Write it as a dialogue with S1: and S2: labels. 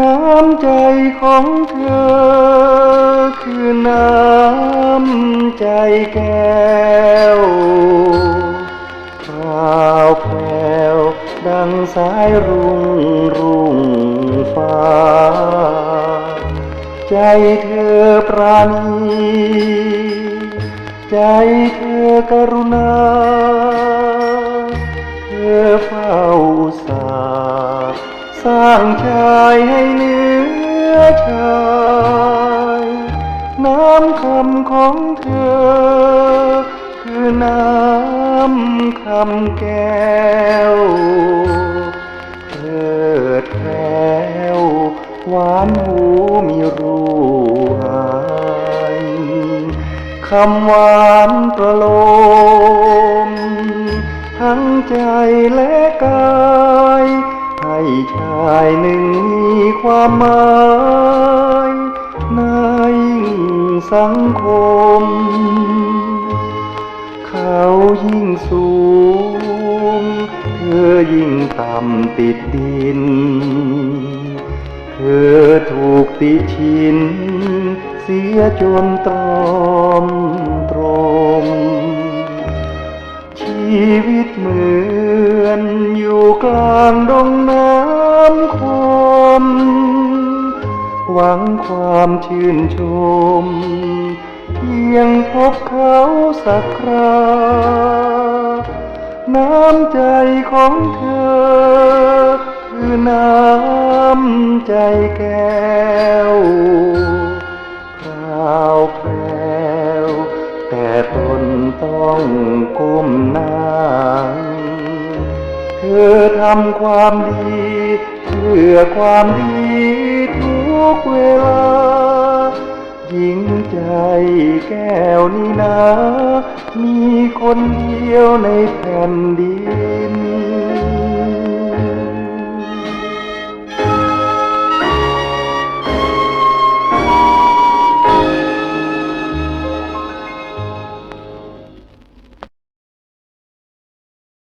S1: น้ำใจของเธอ คือน้ำใจแก้วพราวแพรวดังสายรุ่งรุ่งฟ้า ใจเธอปราณีใจเธอกรุณา เธอเฝ้าสา สร้างชายให้เหนือชายน้ำคำของเธอ คือน้ำคำแก้วเลิดแพ้วหวานหูมีรูหายคำหวานประโลม ทั้งใจและกาย ให้ชายหนึ่งมีความหมายในสังคม เขายิ่งสูง เธอยิ่งต่ำติดดิน เธอถูกติชิน เสียจนตรอมตรม ชีวิตเหมือนอยู่กลางดง หวังความชื่นชม เพียงพบเขาสักคราน้ำใจของเธอ คือน้ำใจแก้วพราวแพรวแต่ตนต้องก้มหน้าเธอทำความดีเพื่อความดี หญิงใจแก้วนี่นะ มีคนเดียวในแผ่นดิน